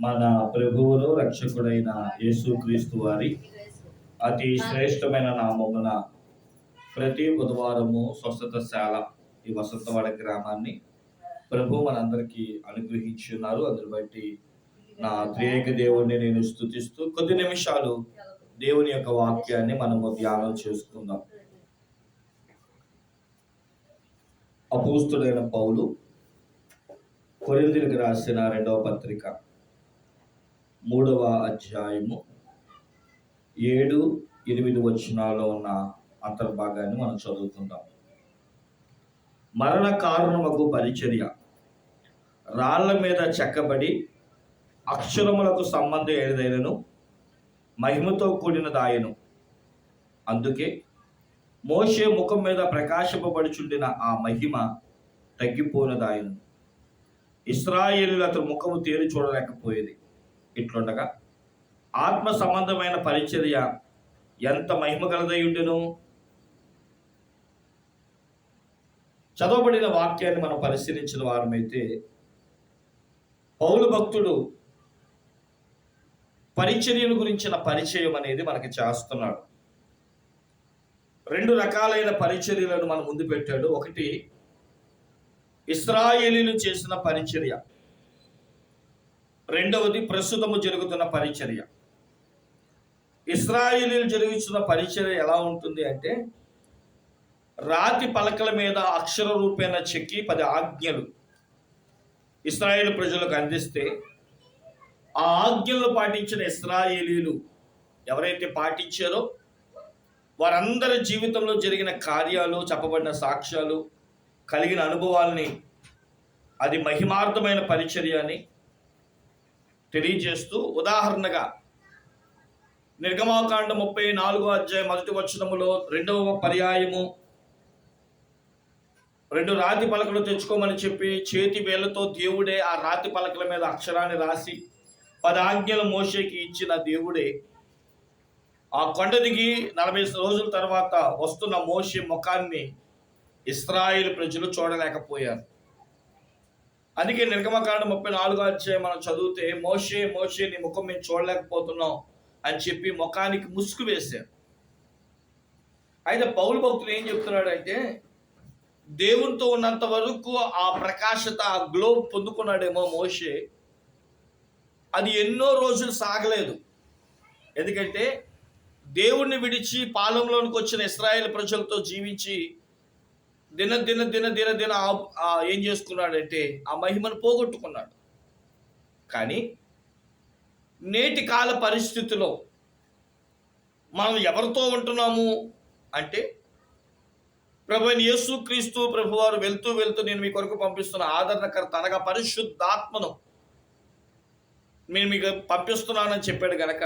మన ప్రభువులో రక్షకుడైన యేసుక్రీస్తు వారి అతి శ్రేష్టమైన నామమున ప్రతి బుధవారము స్వస్థతశాల ఈ వసంతవాడ గ్రామాన్ని ప్రభు మనందరికీ అనుగ్రహించున్నారు అందుని బట్టి నా త్రియేక దేవుణ్ణి నేను స్థుతిస్తూ కొద్ది నిమిషాలు దేవుని యొక్క వాక్యాన్ని మనము ధ్యానం చేసుకుందాం. అపూస్తుడైన పౌలు కొరిందులకు రాసిన రెండవ పత్రిక. మూడవ అధ్యాయము ఏడు ఎనిమిది వచనాల్లో ఉన్న అంతర్భాగాన్ని మనం చదువుకుందాం. మరణ కారణముకు పరిచర్య. రాళ్ళ మీద చెక్కబడి అక్షరములకు సంబంధం ఏదైనను మహిమతో కూడిన దాయను అందుకే మోషే ముఖం మీద ప్రకాశింపబడుచుండిన ఆ మహిమ తగ్గిపోయినదాయను ఇస్రాయేలు అతని ముఖము తేరు చూడలేకపోయేది. ఇట్లుండగా ఆత్మ సంబంధమైన పరిచర్య ఎంత మహిమ కలదై ఉండెను? చదవబడిన వాక్యాన్ని మనం పరిశీలించిన వారమైతే పౌలు భక్తుడు పరిచర్యల గురించిన పరిచయం అనేది మనకి చేస్తున్నాడు. రెండు రకాలైన పరిచర్యలను మనం ముందు పెట్టాడు. ఒకటి ఇస్రాయేలీలు చేసిన పరిచర్య. రెండవది ప్రస్తుతము జరుగుతున్న పరిచర్య. ఇస్రాయేలీలు జరుగుతున్న పరిచర్య ఎలా ఉంటుంది అంటే రాతి పలకల మీద అక్షర రూపేణ చెక్కి పది ఆజ్ఞలు ఇస్రాయేల్ ప్రజలకు అందిస్తే ఆ ఆజ్ఞలను పాటించిన ఇస్రాయేలీలు ఎవరైతే పాటించారో వారందరి జీవితంలో జరిగిన కార్యాలు చెప్పబడిన సాక్ష్యాలు కలిగిన అనుభవాల్ని అది మహిమార్థమైన పరిచర్య అని తెలియజేస్తూ ఉదాహరణగా నిర్గమాకాండ ముప్పై నాలుగో అధ్యాయం మొదటి వచనములో రెండవ పర్యాయము రెండు రాతి పలకలు తెచ్చుకోమని చెప్పి చేతి వేళ్ళతో దేవుడే ఆ రాతి పలకల మీద అక్షరాన్ని రాసి పదాజ్ఞలు మోషేకి ఇచ్చిన దేవుడే. ఆ కొండ దిగి నలభై రోజుల తర్వాత వస్తున్న మోషే ముఖాన్ని ఇస్రాయిల్ ప్రజలు చూడలేకపోయారు. అందుకే నిర్గమకాండ ముప్పై నాలుగో అధ్యాయం మనం చదివితే మోషే మోషే నీ ముఖం మేము చూడలేకపోతున్నాం అని చెప్పి ముఖానికి ముసుగు వేశారు. అయితే పౌరు భక్తులు ఏం చెప్తున్నాడంటే దేవునితో ఉన్నంత వరకు ఆ ప్రకాశత ఆ గ్లో పొందుకున్నాడేమో మోషే. అది ఎన్నో రోజులు సాగలేదు. ఎందుకంటే దేవుణ్ణి విడిచి పాలెంలోనికి వచ్చిన ఇస్రాయేల్ ప్రజలతో జీవించి దిన దిన దిన దిన దిన ఏం చేసుకున్నాడంటే ఆ మహిమను పోగొట్టుకున్నాడు. కానీ నేటి కాల పరిస్థితిలో మనం ఎవరితో ఉంటున్నాము అంటే ప్రభు యేసుక్రీస్తు యేసు క్రీస్తు వెళ్తూ వెళ్తూ నేను మీ కొరకు పంపిస్తున్న ఆదరణకర్త అనగా పరిశుద్ధాత్మను నేను మీకు పంపిస్తున్నానని చెప్పాడు గనక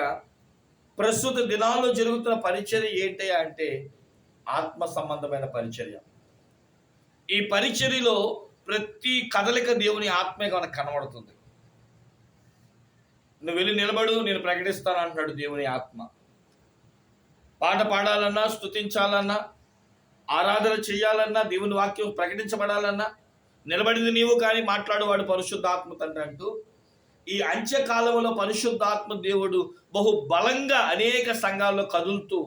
ప్రస్తుత దినాల్లో జరుగుతున్న పరిచర్య ఏంటి అంటే ఆత్మ సంబంధమైన పరిచర్య. ఈ పరిచర్యలో ప్రతి కదలిక దేవుని ఆత్మే మనకు కనబడుతుంది. నువ్వు వెళ్ళి నిలబడు నేను ప్రకటిస్తాను అంటున్నాడు దేవుని ఆత్మ. పాట పాడాలన్నా స్థుతించాలన్నా ఆరాధన చేయాలన్నా దేవుని వాక్యం ప్రకటించబడాలన్నా నిలబడింది నీవు కానీ మాట్లాడువాడు పరిశుద్ధాత్మ తండ్రి అంటూ ఈ అంత్యకాలంలో పరిశుద్ధాత్మ దేవుడు బహు బలంగా అనేక సంఘాల్లో కదులుతూ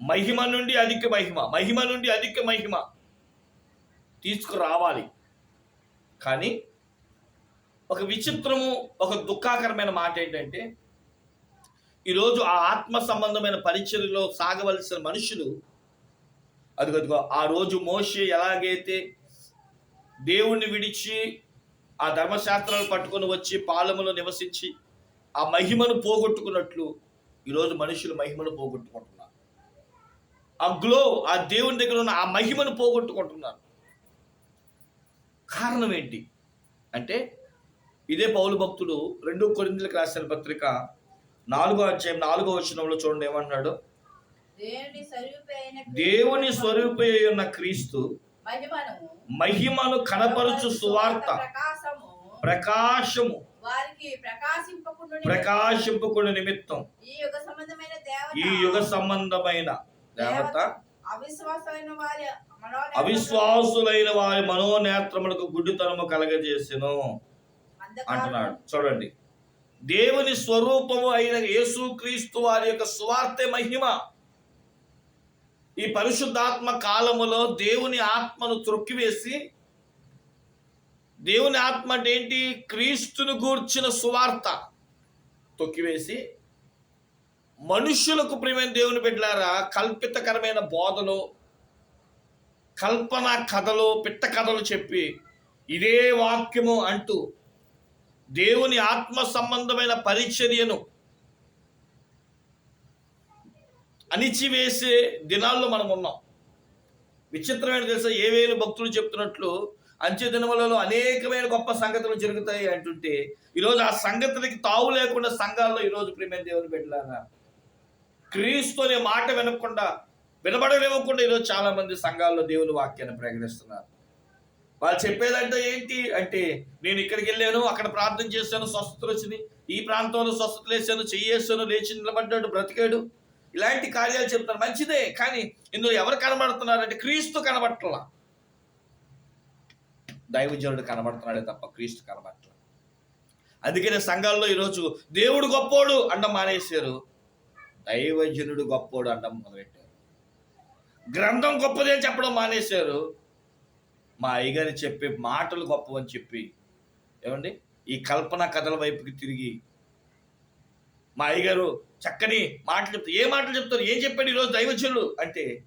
మహిమ నుండి అధిక మహిమ మహిమ నుండి అధిక మహిమ తీసుకురావాలి. కానీ ఒక విచిత్రము ఒక దుఃఖాకరమైన మాట ఏంటంటే ఈరోజు ఆ ఆత్మ సంబంధమైన పరిచర్యలో సాగవలసిన మనుషులు అదిగదిగో ఆ రోజు మోసే ఎలాగైతే దేవుణ్ణి విడిచి ఆ ధర్మశాస్త్రాలు పట్టుకొని వచ్చి పాలములో నివసించి ఆ మహిమను పోగొట్టుకున్నట్లు ఈరోజు మనుషులు మహిమను పోగొట్టుకుంటున్నారు. ఆ గ్లో ఆ దేవుని దగ్గర ఉన్న ఆ మహిమను పోగొట్టుకుంటున్నారు. కారణం ఏంటి? అంటే ఇదే పౌలు భక్తుడు రెండు కొరిందులకు రాసిన పత్రిక నాలుగో అధ్యాయం నాలుగో వచనంలో చూడండి ఏమన్నాడు? దేవుని స్వరూపే ఉన్న క్రీస్తు మహిమను కనపరుచు సువార్త ప్రకాశము ప్రకాశింపకుండా నిమిత్తం. ఈ యుగ సంబంధమైన దేవత అవిశ్వాసమైన వారి అవిశ్వాసులైన వారి మనోనేత్రములకు గుడ్డితనము కలగజేసెను అంటున్నాడు. చూడండి. దేవుని స్వరూపము అయిన యేసుక్రీస్తు వారి యొక్క సువార్తె మహిమ. ఈ పరిశుద్ధాత్మ కాలములో దేవుని ఆత్మను త్రొక్కివేసి దేవుని ఆత్మ అంటే ఏంటి? క్రీస్తును గూర్చిన సువార్త తొక్కివేసి మనుష్యులకు ప్రియమైన దేవుని బిడ్డలారా కల్పితకరమైన బోధలు కల్పన కథలు పిట్ట కథలు చెప్పి ఇదే వాక్యము అంటూ దేవుని ఆత్మ సంబంధమైన పరిచర్యను అణిచివేసే దినాల్లో మనం ఉన్నాం. విచిత్రమైన తెలుసా? ఏవేలు భక్తులు చెప్తున్నట్లు అంచె దినములలో అనేకమైన గొప్ప సంగతులు జరుగుతాయి అంటుంటే ఈరోజు ఆ సంగతులకి తావు లేకుండా సంఘాల్లో ఈరోజు ప్రేమ దేవుని బిడ్డలారా క్రీస్తు అనే మాట వినకుండా వినబడనివ్వకుండా ఈరోజు చాలా మంది సంఘాల్లో దేవుని వాక్యాన్ని ప్రకటిస్తున్నారు. వాళ్ళు చెప్పేదంటే ఏంటి అంటే నేను ఇక్కడికి వెళ్ళాను అక్కడ ప్రార్థన చేశాను స్వస్థతలు వచ్చింది ఈ ప్రాంతంలో స్వస్థత వేసాను చెయ్యేసాను లేచి నిలబడ్డాడు బ్రతికాడు. ఇలాంటి కార్యాలు చెప్తారు మంచిదే కానీ ఇందులో ఎవరు కనబడుతున్నారంటే క్రీస్తు కనబడట్లా దైవజనుడు కనబడుతున్నాడే తప్ప క్రీస్తు కనబడట్ల అందుకనే సంఘాల్లో ఈరోజు దేవుడు గొప్పోడు అండం మానేశారు. దైవజనుడు గొప్పోడు అండం మొదలెట్టారు. గ్రంథం గొప్పది అని చెప్పడం మానేశారు. మా అయ్యగారు చెప్పే మాటలు గొప్పవని చెప్పి ఏమండి? ఈ కల్పన కథల వైపుకి తిరిగి మా అయ్యగారు చక్కని మాటలు చెప్తారు. ఏ మాటలు చెప్తారు? ఏం చెప్పాడు ఈరోజు దైవజనులు? అంటే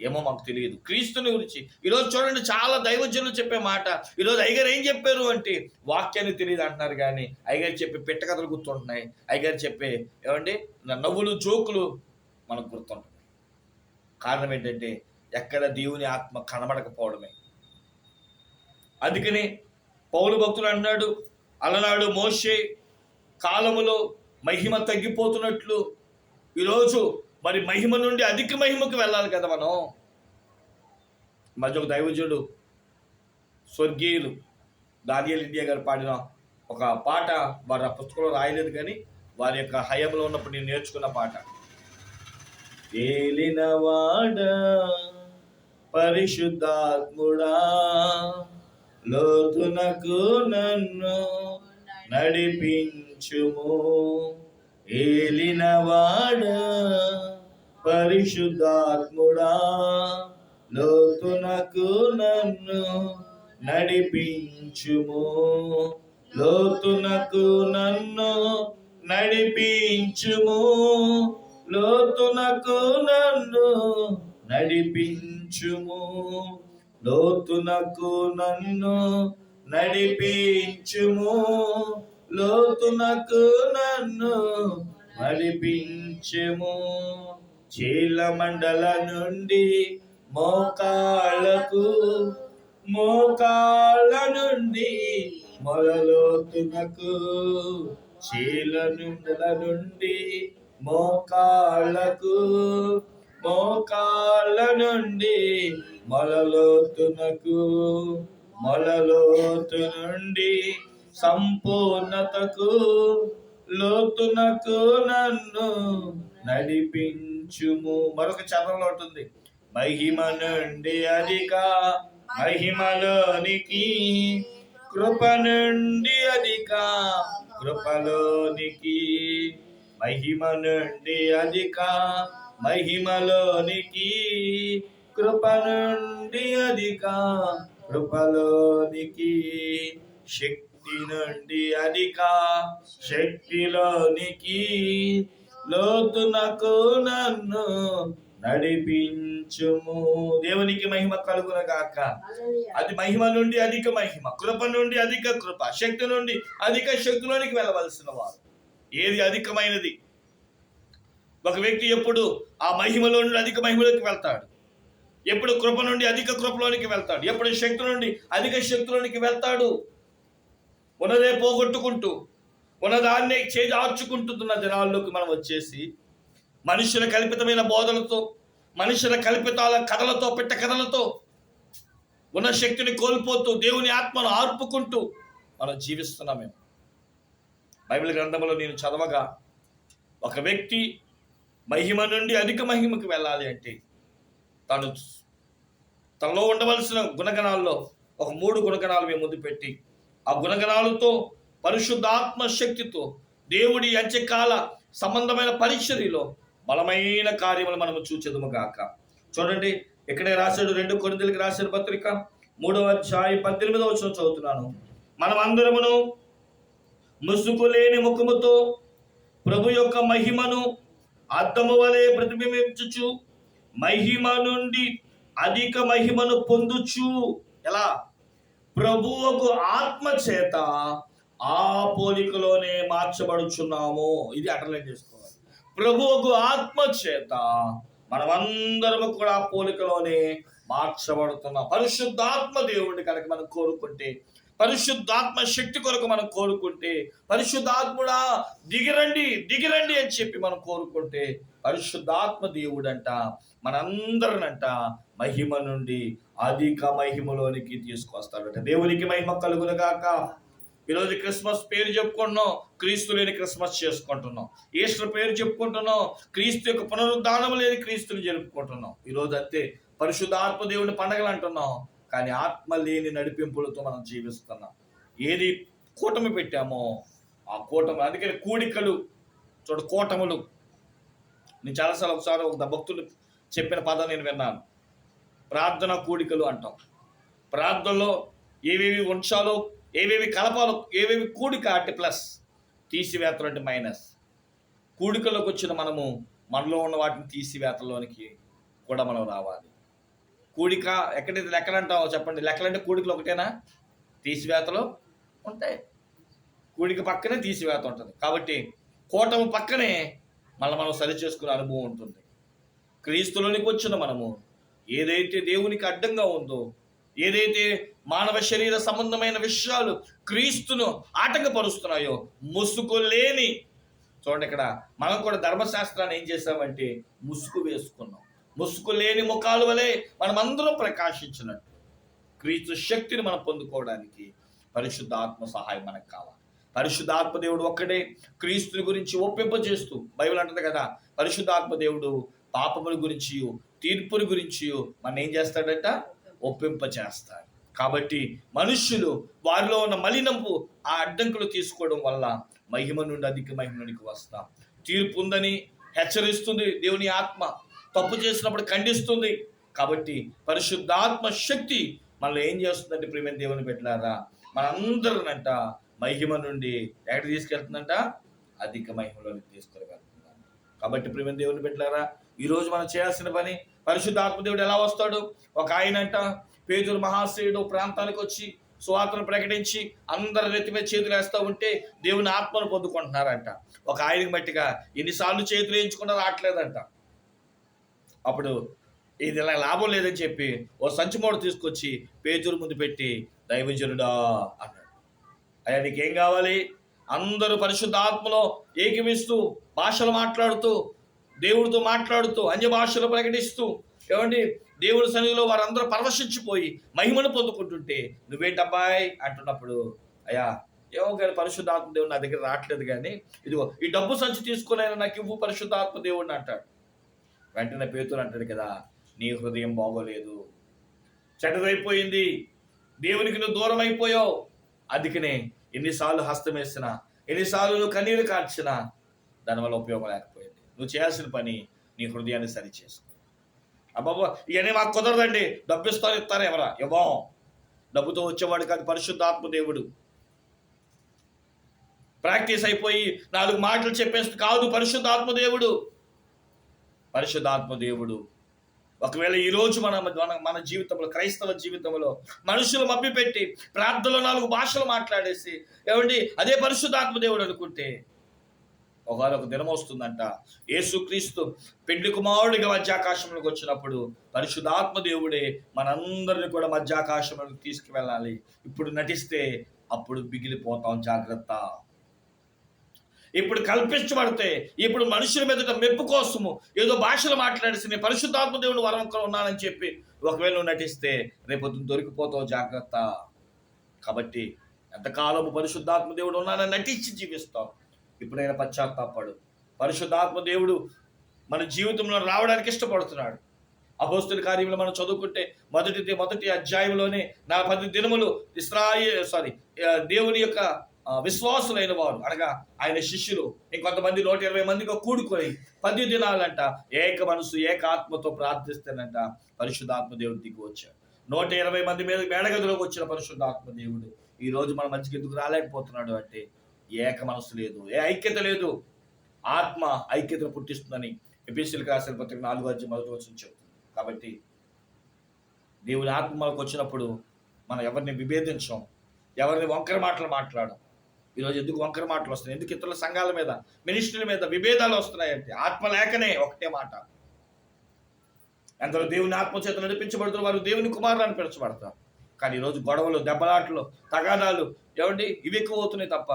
ఏమో మాకు తెలియదు. క్రీస్తుని గురించి. ఈరోజు చూడండి చాలా దైవజనులు చెప్పే మాట. ఈరోజు అయ్యగారు ఏం చెప్పారు అంటే వాక్యాన్ని తెలియదు అంటున్నారు కానీ అయ్యగారు చెప్పే పెట్ట కథలు గుర్తుంటున్నాయి. అయ్యగారు చెప్పే ఏమండి? నవ్వులు జోకులు మనకు గుర్తుంటాయి. కారణం ఏంటంటే ఎక్కడ దేవుని ఆత్మ కనబడకపోవడమే. అందుకని పౌరు భక్తులు అన్నాడు అలనాడు మోషే కాలములో మహిమ తగ్గిపోతున్నట్లు ఈరోజు మరి మహిమ నుండి అధిక మహిమకు వెళ్ళాలి కదా మనం. మధ్య ఒక దైవజుడు స్వర్గీయులు దానియల్ ఇండియా గారు పాడిన ఒక పాట వారి ఆ పుస్తకంలో రాయలేదు కానీ వారి యొక్క హయంలో ఉన్నప్పుడు నేను నేర్చుకున్న పాట. ఏలినవాడ పరిశుద్ధాత్ముడా లోతునకు నన్ను నడిపించుము. ఏలినవాడ పరిశుద్ధాత్ముడా లోతునకు నన్ను నడిపించుము. లోతునకు నన్ను నడిపించుము. లోతునకు నన్ను నడిపించుము. లోతునకు నన్ను నడిపించుము. లోతునకు నన్ను నడిపించుము. చీల మండల నుండి మోకాళ్ళకు మోకాళ్ళ నుండి మొదలోతునకు చీల నుండల నుండి మోకాళ్ళకు మోకాళ్ళ నుండి మొలలోతునకు మొలలోతు నుండి సంపూర్ణతకు లోతునకు నన్ను నడిపించుము. మరొక చరణంలో ఉంటుంది. మహిమ నుండి అధిక మహిమలోనికి కృప నుండి అధిక కృపలోనికి మహిమ నుండి అధిక మహిమలోనికి కృప నుండి అధిక కృపలోనికి శక్తి నుండి అధిక శక్తిలోనికి. లోతునకు నన్ను నడిపించుము. దేవునికి మహిమ కలుగున గాక. అది మహిమ నుండి అధిక మహిమ కృప నుండి అధిక కృప శక్తి నుండి అధిక శక్తిలోనికి వెళ్ళవలసిన వారు. ఏది అధికమైనది? ఒక వ్యక్తి ఎప్పుడు ఆ మహిమలో నుండి అధిక మహిమలోకి వెళ్తాడు? ఎప్పుడు కృప నుండి అధిక కృపలోనికి వెళ్తాడు? ఎప్పుడు శక్తి నుండి అధిక శక్తిలోనికి వెళ్తాడు? ఉన్నదే పోగొట్టుకుంటూ ఉన్నదాన్నే చేజార్చుకుంటున్న దినాల్లోకి మనం వచ్చేసి మనుషుల కల్పితమైన బోధలతో మనుషుల కల్పితాల కథలతో పిట్ట కథలతో ఉన్న శక్తిని కోల్పోతూ దేవుని ఆత్మను ఆర్పుకుంటూ మనం జీవిస్తున్నాం మేము బైబిల్ గ్రంథంలో నేను చదవగా ఒక వ్యక్తి మహిమ నుండి అధిక మహిమకు వెళ్ళాలి అంటే తను తనలో ఉండవలసిన గుణగణాల్లో ఒక మూడు గుణగణాలు మేము ముందు పెట్టి ఆ గుణగణాలతో పరిశుద్ధాత్మ శక్తితో దేవుడి అంత్యకాల సంబంధమైన పరిచర్యలో బలమైన కార్యములు మనము చూచెదము గాక. చూడండి ఇక్కడే రాశాడు రెండు కొరిందులకి రాసిన పత్రిక మూడవ అధ్యాయం పద్దెనిమిదవ వచ్చిన చదువుతున్నాను. మనం అందరమును ముసుగులేని ముఖముతో ప్రభు యొక్క మహిమను అద్దము వలె ప్రతిబింబించుచు మహిమ నుండి అధిక మహిమను పొందుచు. ఎలా? ప్రభువుకు ఆత్మ చేత ఆ పోలికలోనే మార్చబడుచున్నాము. ఇది అటలైన్ చేసుకోవాలి. ప్రభువుకు ఆత్మ చేత మనమందరము కూడా పోలికలోనే మార్చబడుతున్నాం. పరిశుద్ధాత్మ దేవుడిని కనుక మనం కోరుకుంటే పరిశుద్ధాత్మ శక్తి కొరకు మనం కోరుకుంటే పరిశుద్ధాత్ముడా దిగిరండి దిగిరండి అని చెప్పి మనం కోరుకుంటే పరిశుద్ధాత్మ దేవుడంట మనందరినంట మహిమ నుండి అధిక మహిమలోనికి తీసుకొస్తాడట. దేవునికి మహిమ కలుగునుగాక ఈరోజు క్రిస్మస్ పేరు చెప్పుకుంటున్నాం క్రీస్తు లేని క్రిస్మస్ చేసుకుంటున్నాం. ఈస్టర్ పేరు చెప్పుకుంటున్నాం క్రీస్తు యొక్క పునరుద్ధానం లేని క్రీస్తుని జరుపుకుంటున్నాం. ఈరోజు అంతే పరిశుద్ధాత్మ దేవుని పండగలు అంటున్నాం. కానీ ఆత్మ లేని నడిపింపులతో మనం జీవిస్తున్నాం. ఏది కూటమి పెట్టామో ఆ కూటమి అందుకని కూడికలు చూడ కూటములు. నేను చాలాసార్లు ఒకసారి ఒక భక్తులు చెప్పిన పదం నేను విన్నాను. ప్రార్థన కూడికలు అంటాం. ప్రార్థనలో ఏవేవి ఉంచాలో ఏవేవి కలపాలో ఏవేవి కూడిక అంటే ప్లస్ తీసివేతలు అంటే మైనస్. కూడికలోకి వచ్చిన మనము మనలో ఉన్న వాటిని తీసివేతలోనికి కూడా మనం రావాలి. కూడిక ఎక్కడైతే లెక్కలు అంటామో చెప్పండి. లెక్కలు అంటే కూడికలు ఒకటేనా? తీసివేతలు ఉంటాయి. కూడిక పక్కనే తీసివేత ఉంటుంది. కాబట్టి కూటమి పక్కనే మళ్ళీ మనం సరి చేసుకునే అనుభవం ఉంటుంది. క్రీస్తులోనికి వచ్చిన మనము ఏదైతే దేవునికి అడ్డంగా ఉందో ఏదైతే మానవ శరీర సంబంధమైన విషయాలు క్రీస్తును ఆటంకపరుస్తున్నాయో ముసుగు లేని చూడండి ఇక్కడ మనం కూడా ధర్మశాస్త్రాన్ని ఏం చేసామంటే ముసుగు వేసుకున్నాం. ముసుగు లేని ముఖాలు వలె మనమందరం ప్రకాశించినట్టు. క్రీస్తు శక్తిని మనం పొందుకోవడానికి పరిశుద్ధాత్మ సహాయం మనకు కావాలి. పరిశుద్ధాత్మ దేవుడు ఒక్కడే క్రీస్తుని గురించి ఒప్పింపజేస్తూ బైబిల్ అంటుంది కదా పరిశుద్ధాత్మ దేవుడు పాపముల గురించి తీర్పుని గురించి మన ఏం చేస్తాడట? ఒప్పింప చేస్తాడు కాబట్టి మనుష్యులు వారిలో ఉన్న మలినంపు ఆ అడ్డంకులు తీసుకోవడం వల్ల మహిమ నుండి అధిక మహిమ నుండికి వస్తాం. తీర్పు ఉందని హెచ్చరిస్తుంది దేవుని ఆత్మ. తప్పు చేసినప్పుడు ఖండిస్తుంది. కాబట్టి పరిశుద్ధాత్మ శక్తి మనల్ని ఏం చేస్తుందంటే ప్రేమ దేవుని పెట్టారా మనందరినంట మహిమ నుండి ఎక్కడ తీసుకెళ్తుందంట? అధిక మహిమలోకి తీసుకుని కాబట్టి ప్రేమ దేవుని పెట్టారా ఈరోజు మనం చేయాల్సిన పని పరిశుద్ధాత్మ దేవుడు ఎలా వస్తాడు? ఒక ఆయన అంట పేదూరు మహాశయుడు ప్రాంతానికి వచ్చి సువార్తను ప్రకటించి అందరి నెత్తి మీద చేతులు వేస్తూ ఉంటే దేవుని ఆత్మను పొందుకుంటున్నారంట. ఒక ఆయనకి మట్టిగా ఎన్నిసార్లు చేతులు వేయించుకున్నా రావట్లేదంట. అప్పుడు ఇది ఇలా లాభం లేదని చెప్పి ఓ సంచి మూడ తీసుకొచ్చి పేదూరు ముందు పెట్టి దైవజనుడా అన్నాడు. అయ్యా నీకేం కావాలి? అందరూ పరిశుద్ధాత్మలో ఏకమిస్తూ భాషలు మాట్లాడుతూ దేవుడితో మాట్లాడుతూ అన్య భాషలు ప్రకటిస్తూ ఏమండి? దేవుడి సన్నిధిలో వారందరూ పరవశించిపోయి మహిమను పొందుకుంటుంటే నువ్వేంటబ్బాయ్ అంటున్నప్పుడు అయ్యా ఏమో కానీ పరిశుద్ధాత్మ దేవుడు నా దగ్గర రావట్లేదు కానీ ఇదిగో ఈ డబ్బు సంచి తీసుకునే నాకు ఇవ్వు పరిశుద్ధాత్మ దేవుడిని అంటాడు. వెంటనే పేతురు అంటాడు కదా నీ హృదయం బాగోలేదు. చెడ్డదైపోయింది. దేవునికి నువ్వు దూరం అయిపోయావు అందుకనే ఎన్నిసార్లు హస్తం వేసినా ఎన్నిసార్లు నువ్వు కన్నీరు కార్చినా దానివల్ల ఉపయోగం లేకపోయింది. నువ్వు చేయాల్సిన పని నీ హృదయాన్ని సరి చేసుకో అబ్బాబా ఇవన్నీ మాకు కుదరదండి. డబ్బు ఇస్తారు ఇస్తారు ఎవరా? ఇవ్వం డబ్బుతో వచ్చేవాడు కాదు పరిశుద్ధాత్మ దేవుడు. ప్రాక్టీస్ అయిపోయి నాలుగు మాటలు చెప్పేసి కాదు పరిశుద్ధాత్మ దేవుడు. పరిశుద్ధాత్మ దేవుడు. ఒకవేళ ఈరోజు మన మన మన జీవితంలో క్రైస్తవ జీవితంలో మనుషులు మభ్యపెట్టి ప్రార్థనలో నాలుగు భాషలు మాట్లాడేసి ఏమండి? అదే పరిశుద్ధాత్మ దేవుడు అనుకుంటే ఒకవేళ ఒక దినం వస్తుందంట యేసుక్రీస్తు పెండ్లి కుమారుడిగా మధ్యాకాశంలోకి వచ్చినప్పుడు పరిశుద్ధాత్మ దేవుడే మనందరిని కూడా మధ్యాకాశంలోకి తీసుకువెళ్ళాలి. ఇప్పుడు నటిస్తే అప్పుడు మిగిలిపోతాం జాగ్రత్త. ఇప్పుడు కల్పించబడితే ఇప్పుడు మనుషుల మీద మెప్పు కోసము ఏదో భాషలు మాట్లాడేసి నేను పరిశుద్ధాత్మ దేవుడు వరం ఉన్నానని చెప్పి ఒకవేళ నువ్వు నటిస్తే రేపొద్దున దొరికిపోతావు జాగ్రత్త. కాబట్టి ఎంతకాలము పరిశుద్ధాత్మ దేవుడు ఉన్నానని నటించి జీవిస్తావు. ఇప్పుడైనా పశ్చాత్తాపడు. పరిశుద్ధాత్మ దేవుడు మన జీవితంలో రావడానికి ఇష్టపడుతున్నాడు. అపోస్తుల కార్యంలో మనం చదువుకుంటే మొదటి మొదటి అధ్యాయంలోనే నా పది దినములు ఇస్రాయి సారీ దేవుని యొక్క విశ్వాసులైన వారు అనగా ఆయన శిష్యులు. ఇంకొంతమంది నూట ఇరవై మందిగా కూడుకొని పది దినాలంట ఏక మనసు ఏక ఆత్మతో ప్రార్థిస్తానంట పరిశుద్ధాత్మ దేవుడు దిగి వచ్చాడు. నూట ఇరవై మంది మీద మేడగదిలోకి వచ్చిన పరిశుద్ధాత్మ దేవుడు. ఈ రోజు మన మంచికి ఎందుకు రాలేకపోతున్నాడు అంటే ఏక మనసు లేదు ఏ ఐక్యత లేదు. ఆత్మ ఐక్యతను పుట్టిస్తుందని ఎపిసిల్కి రాసిన పత్రిక నాలుగు అధ్యాయం మొదటి వచ్చిన చెప్తుంది. కాబట్టి దేవుని ఆత్మ మనకు వచ్చినప్పుడు మనం ఎవరిని విభేదించం ఎవరిని వంకర మాటలు మాట్లాడం ఈరోజు ఎందుకు వంకర మాటలు వస్తున్నాయి? ఎందుకు ఇతరుల సంఘాల మీద మినిస్ట్రీల మీద విభేదాలు వస్తున్నాయంటే ఆత్మ లేకనే ఒకటే మాట. ఎందరో దేవుని ఆత్మచేత నడిపించబడుతున్న వారు దేవుని కుమారులు అని పిలుచబడతారు. కానీ ఈరోజు గొడవలు దెబ్బలాటలు తగాదాలు ఏమండి? ఇవి ఎక్కువ అవుతున్నాయి తప్ప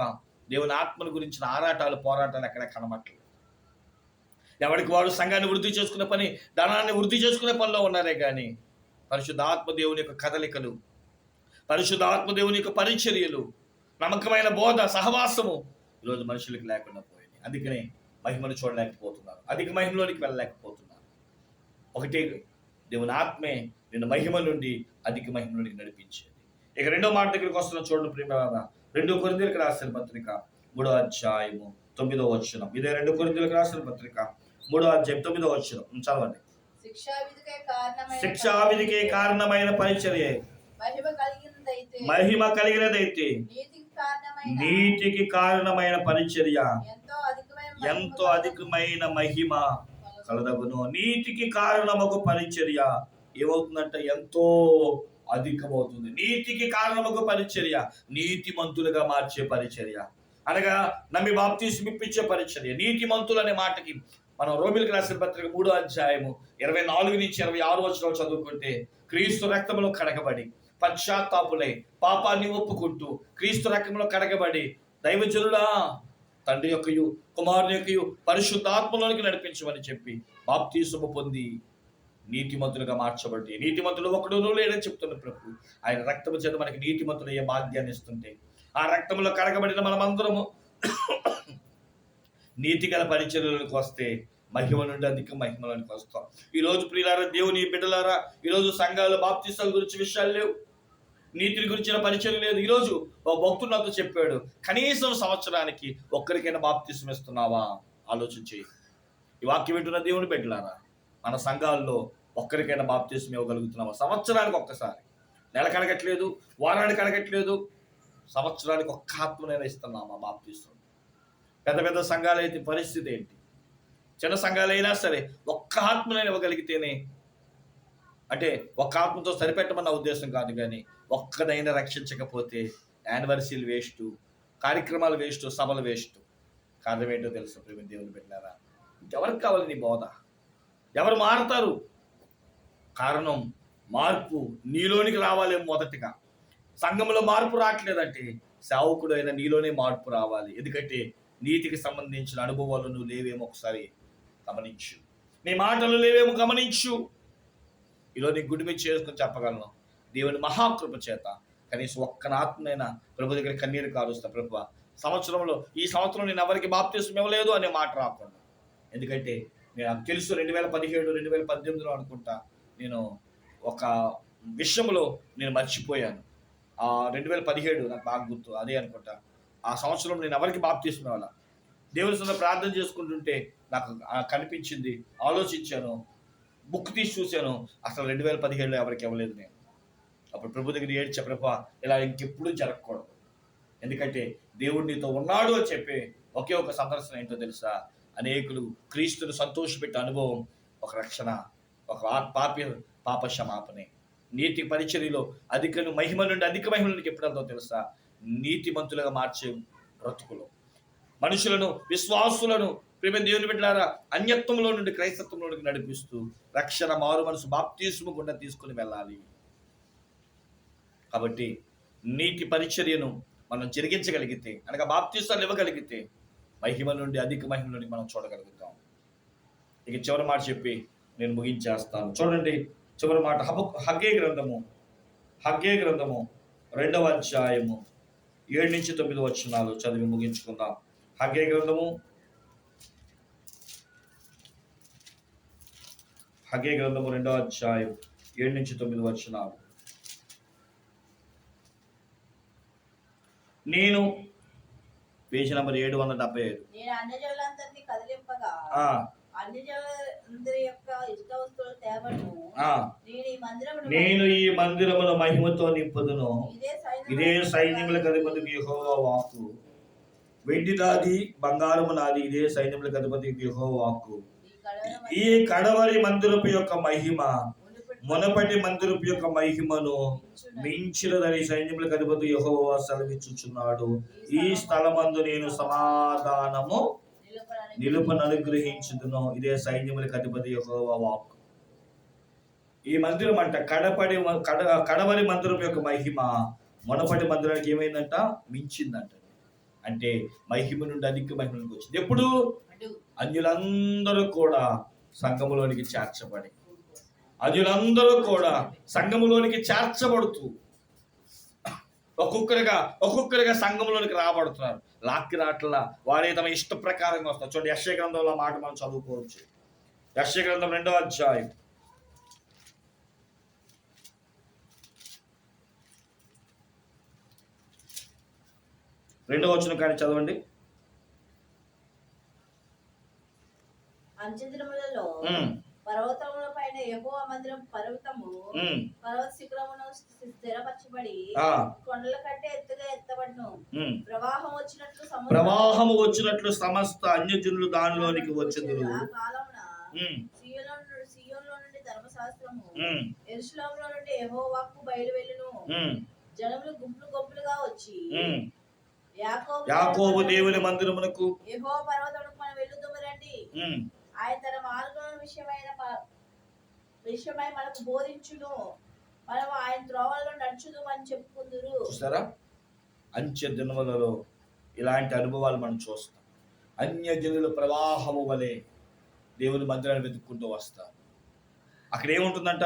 దేవుని ఆత్మను గురించిన ఆరాటాలు పోరాటాలు ఎక్కడ కనబట్టలేదు. ఎవరికి వాడు సంఘాన్ని వృద్ధి చేసుకునే పని ధనాన్ని వృద్ధి చేసుకునే పనిలో ఉన్నారే కానీ పరిశుద్ధ ఆత్మ దేవుని యొక్క కదలికలు పరిశుద్ధ ఆత్మ దేవుని యొక్క పరిచర్యలు నమ్మకమైన బోధ సహవాసము ఈరోజు మనుషులకు లేకుండా పోయింది. అందుకనే మహిమను చూడలేకపోతున్నారు. అధిక మహిమలోనికి వెళ్ళలేకపోతున్నారు. ఒకటే దేవుని ఆత్మే నిన్ను మహిమ నుండి అధిక మహిమలోనికి నడిపించేది. ఇక రెండో మాట దగ్గరికి వస్తున్న చూడండి ప్రేమ రెండో కొరిందీలకు రాసిన పత్రిక మూడో అధ్యాయము తొమ్మిదో వచనం. ఇదే రెండు కొరిందీలకు రాసిన పత్రిక మూడో అధ్యాయం తొమ్మిదో వచనం. చదవండి. శిక్షావిధికే కారణమైన పరిచర్య. మహిమ కలిగినదైతే మహిమ కలిగినదైతే నీతికి కారణమైన పరిచర్య. ఎంతో అధికమైన మహిమ కలదగును. నీతికి కారణమగు పరిచర్య ఏమవుతుందంటే ఎంతో అధికమవుతుంది. నీతికి కారణమగు పరిచర్య నీతిమంతులుగా మార్చే పరిచర్య. అనగా నమ్మి బాప్తీసు ఇప్పించే పరిచర్య. నీతిమంతులు అనే మాటకి మనం రోమిలకు రాసిన పత్రిక మూడో అధ్యాయము ఇరవై నాలుగు నుంచి ఇరవై ఆరు వచ్చిన చదువుకుంటే క్రీస్తు రక్తములో కడగబడి పశ్చాత్తాపులై పాపాన్ని ఒప్పుకుంటూ క్రీస్తు రకంలో కడగబడి దైవజనుడా తండ్రి యొక్కయు కుమారుని యొక్కయు పరిశుద్ధాత్మలోనికి నడిపించమని చెప్పి బాప్తీసుము పొంది నీతిమంతులుగా మార్చబడి నీతిమంతులు ఒకడు లేడని చెప్తున్న ప్రభు. ఆయన రక్తము చేత మనకి నీతిమంతులు అయ్యే భాగ్యాన్ని ఇస్తుంటే ఆ రక్తంలో కడగబడిన మనమందరము నీతి గల పరిచర్యలకు వస్తే మహిమ నుండి అధిక మహిమలోనికి వస్తాం. ఈ రోజు ప్రియులారా దేవుని బిడ్డలారా ఈ రోజు సంఘాలు బాప్తిస్తాల గురించి విషయాలు లేవు. నీతిని గురించిన పరిచయం లేదు. ఈరోజు ఒక భక్తుడు నాతో చెప్పాడు కనీసం సంవత్సరానికి ఒక్కరికైనా బాప్తిసం ఇస్తున్నావా? ఆలోచించి ఈ వాక్యం వింటున్న దేవుని బిడ్డలారా మన సంఘాల్లో ఒక్కరికైనా బాప్తిసం ఇవ్వగలుగుతున్నావా? సంవత్సరానికి ఒక్కసారి. నెల కడగట్లేదు వారానికి కడగట్లేదు సంవత్సరానికి ఒక్క ఆత్మనైనా ఇస్తున్నామా బాప్తిసం? పెద్ద పెద్ద సంఘాలు అయితే పరిస్థితి ఏంటి? చిన్న సంఘాలైనా సరే ఒక్క ఆత్మనైనా ఇవ్వగలిగితేనే అంటే ఒక్క ఆత్మతో సరిపెట్టమన్న ఉద్దేశం కాదు కానీ ఒక్కదైనా రక్షించకపోతే యానివర్సరీలు వేస్ట్ కార్యక్రమాలు వేస్ట్ సభలు వేస్ట్. కారణం ఏంటో తెలుసు ప్రేమ దేవుని పెట్టినారా ఎవరికి కావాలి నీ బోధ? ఎవరు మారుతారు? కారణం మార్పు నీలోనికి రావాలి మొదటిగా. సంఘంలో మార్పు రావట్లేదంటే సేవకుడు అయినా నీలోనే మార్పు రావాలి. ఎందుకంటే నీతికి సంబంధించిన అనుభవాలు నువ్వు లేవేమో ఒకసారి గమనించు. నీ మాటలు లేవేమో గమనించు. ఈలో నీ గుడిమి మీద చేసుకొని చెప్పగలను. దేవుని మహాకృప చేత కనీసం ఒక్క ఆత్మైనా ప్రభు దగ్గర కన్నీరు కారుస్తా ప్రభు. సంవత్సరంలో ఈ సంవత్సరం నేను ఎవరికి బాప్తీసం ఇవ్వలేదు అనే మాట రాకుండా. ఎందుకంటే నేను నాకు తెలుసు రెండు వేల పదిహేడు రెండు వేల పద్దెనిమిదిలో అనుకుంటా నేను ఒక విషయంలో నేను మర్చిపోయాను. ఆ రెండు వేల పదిహేడు నాకు బాగా గుర్తు అదే అనుకుంటా. ఆ సంవత్సరం నేను ఎవరికి బాప్తీసం ఇవ్వాలా? దేవుని సొంత ప్రార్థన చేసుకుంటుంటే నాకు కనిపించింది ఆలోచించాను బుక్ తీసి చూశాను అసలు రెండు వేల పదిహేడులో ఎవరికి ఇవ్వలేదు నేను. అప్పుడు ప్రభు దగ్గర ఏడ్చా ప్రభా ఇలా ఇంకెప్పుడు జరగకూడదు. ఎందుకంటే దేవుడు నీతో ఉన్నాడు అని చెప్పే ఒకే ఒక సందర్శన ఏంటో తెలుసా? అనేకులు క్రీస్తును సంతోషపెట్టే అనుభవం ఒక రక్షణ ఒక ఆ- పాప క్షమాపణే నీతి పరిచర్యలో అధిక మహిమ నుండి అధిక మహిమ నుండి ఎప్పుడంతో తెలుసా? నీతిమంతులుగా మార్చే బ్రతుకులు. మనుషులను విశ్వాసులను ప్రేమ దేవుని బిడ్డలారా అన్యత్వంలో నుండి క్రైస్తత్వంలో నడిపిస్తూ రక్షణ మారు మనసు బాప్తీసుము గుండా తీసుకుని వెళ్ళాలి. కాబట్టి నీటి పరిచర్యను మనం జరిగించగలిగితే అనగా బాప్తీసాలు ఇవ్వగలిగితే మహిమ నుండి అధిక మహిమ నుండి మనం చూడగలుగుతాం. ఇక చివరి మాట చెప్పి నేను ముగించేస్తాను. చూడండి చివరి మాట హబ హగ్గే గ్రంథము హగ్గే గ్రంథము రెండవ అధ్యాయము ఏడు నుంచి తొమ్మిది వచ్చినాలు చదివి ముగించుకుందాం. హగ్గే గ్రంథము హగ్గే గ్రంథము రెండవ అధ్యాయం ఏడు నుంచి తొమ్మిది వచ్చినాలు నేను పేజీ నెంబర్ ఏడు వందల డెబ్బై ఐదు. నేను ఈ మందిరముల మహిమతో నింపుదును. ఇదే సైన్యములకు సైన్యములకు అధిపతి యెహోవా వాక్కు. వెండి నాది బంగారము నాది ఇదే సైన్యములకు అధిపతి యెహోవా వాక్కు. ఈ కడవరి మందిరపు యొక్క మహిమ మునుపటి మందిరపు యొక్క మహిమను మించినదని సైన్యములకు అధిపతి యెహోవా సెలవిచ్చుచున్నాడు. ఈ స్థలమందు నేను సమాధానము నిలుపను అనుగ్రహించుదును. ఇదే సైన్యములకు అధిపతి యెహోవా వాక్ ఈ మందిరం అంట కడపడి కడ కడవరి మందిరం యొక్క మహిమ మునపటి మందిరానికి ఏమైందంట? మించిందంట. అంటే మహిమ నుండి అధిక మహిమలోకి వచ్చింది. ఎప్పుడు? అన్యులందరూ కూడా సంఘములోనికి చేర్చబడి అన్యులందరూ కూడా సంఘములోనికి చేర్చబడుతూ ఒక్కొక్కరిగా ఒక్కొక్కరిగా సంఘంలోనికి రాబడుతున్నారు. లాక్కి రాట్ల వారే తమ ఇష్ట ప్రకారంగా వస్తారు. చూడండి యశ్య గ్రంథంలో మాట మనం చదువుకోవచ్చు యశ్య గ్రంథం రెండో అధ్యాయం. రెండో వచ్చిన కానీ చదవండి. అంచెదినములలో పర్వతముల పైన యెహోవా మందిరం పర్వతము పర్వత శిఖరమును స్థిరపరచబడి కొండల కంటే ఎత్తుగా ఎత్తబడును. ప్రవాహం వచ్చినట్లు ప్రవాహము వచ్చినట్లు సమస్త అన్యజనులు దానిలోనికి వచ్చేదురు. ఆ కాలమున సీయోలో నుండి ధర్మశాస్త్రము ఉమ్, ఎరుషులంలో నుండి యెహోవాకు బయలు వెళ్ళును ఉమ్, జనములు గుంపులు గుంపులుగా వచ్చి. యాకోబు దేవుని మందిరమునకు యెహోవా పర్వతమునకు మనం వెళ్ళుదుము రండి. ఉమ్, ఆయన తన మార్గం విషయమైన విషయమై మనకు బోధించును. మనం ఆయన త్రోవల్లో నడుచుదు అని చెప్పుకుందరు. చూస్తారా? అంచె దినములలో ఇలాంటి అనుభవాలు మనం చూస్తాం. అన్యజనుల ప్రవాహము వలె దేవుని మందిరాన్ని వెతుక్కుంటూ వస్తారు అక్కడ ఏముంటుందంట?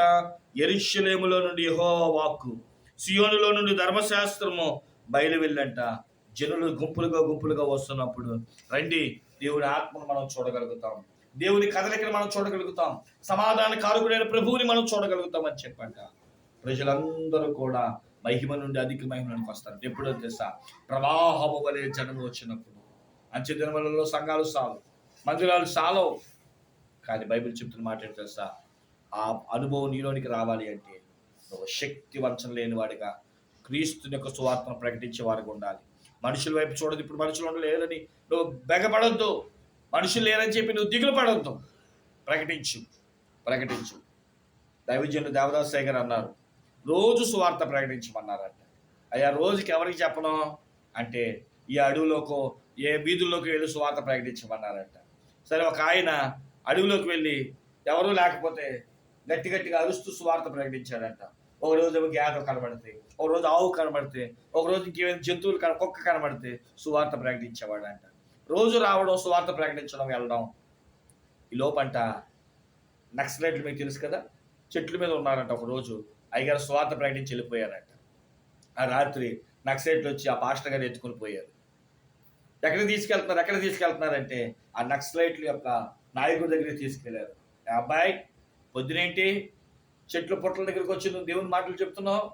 ఎరుషలేములో నుండి యెహోవా వాక్కు సియోనులో నుండి ధర్మశాస్త్రము బయలు వెళ్ళంట జనులు గుంపులుగా గుంపులుగా వస్తున్నప్పుడు రండి దేవుని ఆత్మను మనం చూడగలుగుతాం. దేవుని కదలికను మనం చూడగలుగుతాం. సమాధాన కారకుడైన ప్రభువుని మనం చూడగలుగుతాం అని చెప్పంట. ప్రజలందరూ కూడా మహిమ నుండి అధిక మహిమలోకి వస్తారు. ఎప్పుడో తెలుసా? ప్రవాహము వలె జనము వచ్చినప్పుడు. అంచె దినములలో సంఘాలు సాలు మందిరాలు సాలవు. కానీ బైబిల్ చెప్తున్న మాట ఏంటి తెలుసా? ఆ అనుభవం నీలోనికి రావాలి అంటే నువ్వు శక్తి వంచన లేని వాడిగా క్రీస్తుని యొక్క సువార్తను ప్రకటించే వాడిగా ఉండాలి. మనుషుల వైపు చూడదు ఇప్పుడు మనుషులు లేరని నువ్వు బెగపడొద్దు. మనుషులు లేరని చెప్పి నువ్వు దిగులు పడవద్దు. ప్రకటించు. ప్రకటించు. దైవజనులు దేవదాస్ శేఖర్ అన్నారు. రోజు సువార్త ప్రకటించమన్నారంట. అయ్యా రోజుకి ఎవరికి చెప్పను? అంటే ఈ అడవులోకో ఏ వీధుల్లోకి వెళ్ళి సువార్త ప్రకటించమన్నారంట. సరే ఒక ఆయన అడవిలోకి వెళ్ళి ఎవరూ లేకపోతే గట్టి గట్టిగా అరుస్తూ సువార్త ప్రకటించాడంట. ఒక రోజు ఏమో కనబడితే ఒక రోజు ఆవు కనబడితే ఒక రోజు ఇంకేమైనా జంతువులు కన కుక్క కనబడితే సువార్త ప్రకటించేవాడంట. రోజు రావడం సువార్త ప్రకటించడం వెళ్ళడం ఈ లోపంట నక్సలైట్లు మీకు తెలుసు కదా? చెట్ల మీద ఉన్నారంట ఒక రోజు. అయ్యగారు స్వార్థ ప్రకటించి వెళ్ళిపోయారంట. ఆ రాత్రి నక్సలైట్లు వచ్చి ఆ పాస్టర్ గారు ఎత్తుకుని పోయారు. ఎక్కడికి తీసుకెళ్తున్నారు? ఎక్కడికి తీసుకెళ్తున్నారంటే ఆ నక్సలైట్ల యొక్క నాయకుడి దగ్గరికి తీసుకెళ్ళారు. అబ్బాయి పొద్దునేంటి? చెట్లు పుట్టల దగ్గరికి వచ్చి నువ్వు దేవుని మాటలు చెప్తున్నావు?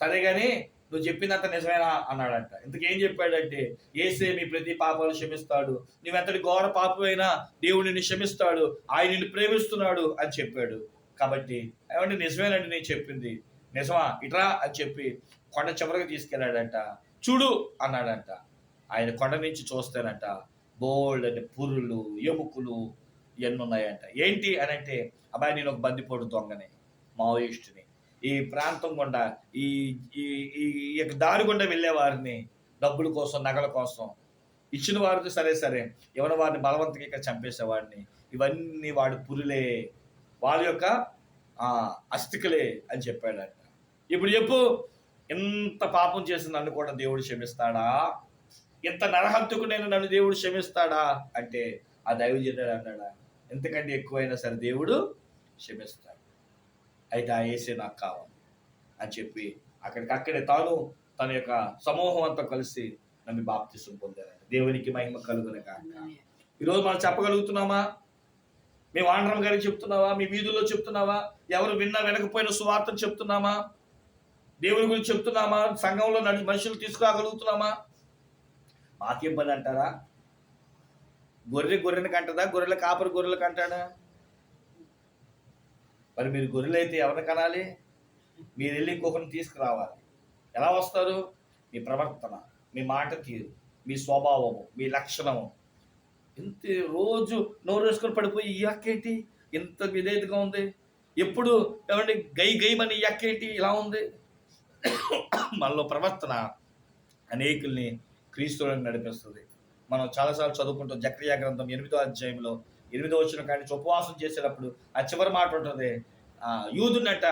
సరే కానీ నువ్వు చెప్పిందంత నిజమేనా? అన్నాడంట. ఇంతకేం చెప్పాడంటే ఏసే మీ ప్రతి పాపాలు క్షమిస్తాడు. నువ్వెంతటి ఘోర పాపమైనా దేవుడు నిన్ను క్షమిస్తాడు. ఆయన నిన్ను ప్రేమిస్తున్నాడు అని చెప్పాడు. కాబట్టి ఏమంటే నిజమేనండి నేను చెప్పింది. నిజమా? ఇట్రా? అని చెప్పి కొండ చివరికి తీసుకెళ్ళాడంట. చూడు అన్నాడంట. ఆయన కొండ నుంచి చూస్తానంట. బోల్డ్ అంటే పురులు ఎముకలు ఇవన్నీ ఉన్నాయంట ఏంటి? అని అంటే అబ్బాయి నేను ఒక బందిపోటు దొంగని మావోయిస్టుని. ఈ ప్రాంతం గుండా ఈ ఈ దారి గుండా వెళ్ళే వారిని డబ్బుల కోసం నగల కోసం ఇచ్చిన వారితో సరే సరే. ఎవరి వారిని బలవంతంగా చంపేసేవాడిని. ఇవన్నీ వాడి పురులే వాళ్ళ యొక్క అస్థికలే అని చెప్పాడంట. ఇప్పుడు చెప్పు ఇంత పాపం చేసిన నన్ను కూడా దేవుడు క్షమిస్తాడా? ఇంత నరహంతుకు నేను నన్ను దేవుడు క్షమిస్తాడా? అంటే ఆ దైవజనుడు అన్నాడా ఎంతకంటే ఎక్కువైనా సరే దేవుడు క్షమిస్తాడు. అయితే ఆ ఏసే నాకు కావాలి అని చెప్పి అక్కడికి అక్కడే తాను తన యొక్క సమూహం అంతా కలిసి నన్ను బాప్తిసం పొందారంట దేవునికి మహిమ కలుగున కాక ఈరోజు మనం చెప్పగలుగుతున్నామా? మేము ఆంధ్రం గారికి చెప్తున్నావా? మీ వీధుల్లో చెప్తున్నావా? ఎవరు విన్నా వినకపోయిన సువార్తను చెప్తున్నామా? దేవుని గురించి చెప్తున్నామా? సంఘంలో నడి మనుషులు తీసుకురాగలుగుతున్నామా? మాకేం పని అంటారా? గొర్రె గొర్రెని కంటదా? గొర్రెల కాపరి గొర్రెలు కంటాడా మరి మీరు గొర్రెలైతే ఎవరిని కనాలి? మీరు వెళ్ళి ఇంకొకరిని తీసుకురావాలి. ఎలా వస్తారు? మీ ప్రవర్తన మీ మాట తీరు మీ స్వభావము మీ లక్షణము. ఇంత రోజు నోరు వేసుకొని పడిపోయి ఈ అక్కేంటి ఇంత విధేయతగా ఉంది. ఎప్పుడు ఏమంటే గై గైమని ఈ అక్కేంటి ఇలా ఉంది. మనలో ప్రవర్తన అనేకుల్ని క్రీస్తులను నడిపిస్తుంది. మనం చాలాసార్లు చదువుకుంటాం జక్రియా గ్రంథం ఎనిమిదో అధ్యాయంలో ఎనిమిదో వచ్చిన కానీ ఉపవాసం చేసేటప్పుడు ఆ చివరి మాట ఉంటుంది. యూదునట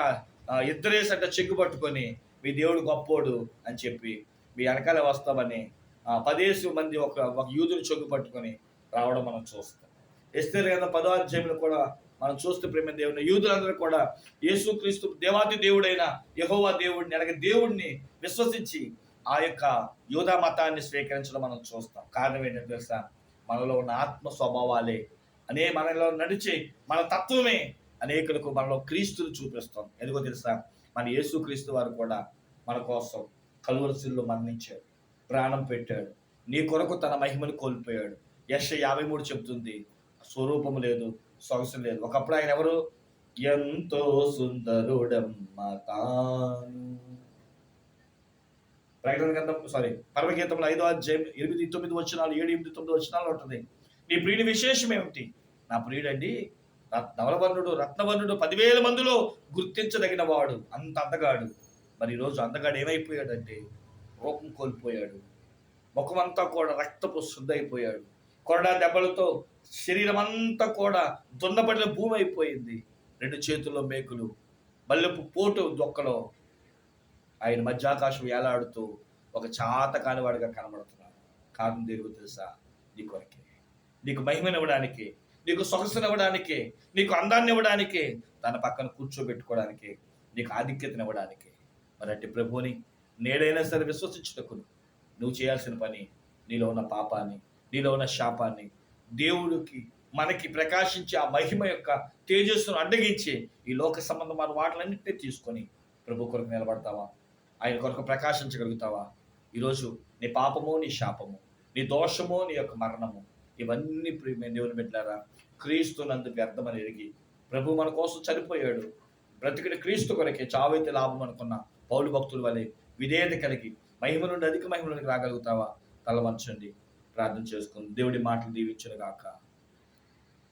ఇద్దరేసట ఇద్దరేసంట చెక్కు పట్టుకొని మీ దేవుడు గొప్పోడు అని చెప్పి మీ వెనకాల వస్తామని పదేసి మంది ఒక ఒక యూదుని చెక్కు పట్టుకొని రావడం మనం చూస్తాం. ఎస్తేర్ కదా పదో అధ్యాయంలో కూడా మనం చూస్తే ప్రేమ దేవుని యూదులందరూ కూడా యేసుక్రీస్తు దేవాది దేవుడైన యహోవా దేవుడిని అలాగే దేవుడిని విశ్వసించి ఆ యొక్క యూదా మతాన్ని స్వీకరించడం మనం చూస్తాం. కారణం ఏంటంటే తెలుసా? మనలో ఉన్న ఆత్మ స్వభావాలే అనే మనలో నడిచి మన తత్వమే అనేకులకు మనలో క్రీస్తులు చూపిస్తాం ఎందుకో తెలుసా? మన యేసుక్రీస్తు వారు కూడా మన కోసం కలువరసిల్లో మరణించాడు ప్రాణం పెట్టాడు. నీ కొరకు తన మహిమను కోల్పోయాడు. యశ యాభై మూడు చెప్తుంది స్వరూపము లేదు సొగసు లేదు. ఒకప్పుడు ఆయన ఎవరు? ఎంతో సుందరుడమ్మ తాను. ప్రకటన గ్రంథం సారీ పరమగీతంలో ఐదో అధ్యాయం ఎనిమిది తొమ్మిది వచ్చినాలు ఏడు ఎనిమిది తొమ్మిది వచ్చినాలు ఉంటుంది. నీ ప్రియుని విశేషం ఏమిటి? నా ప్రియుడండి రత్- నవలవర్ణుడు రత్నవర్ణుడు పదివేల మందిలో గుర్తించదగిన వాడు అంత అందగాడు. మరి ఈరోజు అందగాడు ఏమైపోయాడంటే రూపం కోల్పోయాడు. ముఖమంతా కూడా రక్తపు శుద్ధైపోయాడు. కొరడా దెబ్బలతో శరీరం అంతా కూడా దున్నపడిన భూమి అయిపోయింది రెండు చేతుల్లో మేకులు మల్లెపు పోటు దొక్కలో. ఆయన మధ్యాకాశం వేలాడుతూ ఒక చాత కానివాడిగా కనబడుతున్నాడు. కారణం దేనికి తెలుసా? నీ కొరకే. నీకు మహిమనివ్వడానికి నీకు సొగసునివ్వడానికి నీకు అందాన్ని ఇవ్వడానికి తన పక్కన కూర్చోబెట్టుకోవడానికి నీకు ఆధిక్యతనివ్వడానికి. మరంటి ప్రభువుని నేడైనా సరే విశ్వసించుటకు నువ్వు చేయాల్సిన పని నీలో ఉన్న పాపాన్ని నీలో ఉన్న శాపాన్ని దేవుడికి మనకి ప్రకాశించే ఆ మహిమ యొక్క తేజస్సును అడ్డగించి ఈ లోక సంబంధమైన వాటిలన్నింటినీ తీసుకొని ప్రభు కొరకు నిలబడతావా? ఆయన కొరకు ప్రకాశించగలుగుతావా? ఈరోజు నీ పాపము నీ శాపము నీ దోషము నీ యొక్క మరణము ఇవన్నీ ప్రియమైన దేవుని బిడ్డారా క్రీస్తు నందు వ్యర్థమని ఎరిగి ప్రభు మన కోసం చనిపోయాడు. బ్రతికిన క్రీస్తు కొరకే చావైతే లాభం అనుకున్న పౌలు భక్తుల వలె విధేయత కలిగి మహిమ నుండి అధిక మహిమలోకి రాగలుగుతావా? తల వంచండి. ప్రార్థన చేసుకుంది. దేవుడి మాటలు దీవించను గాక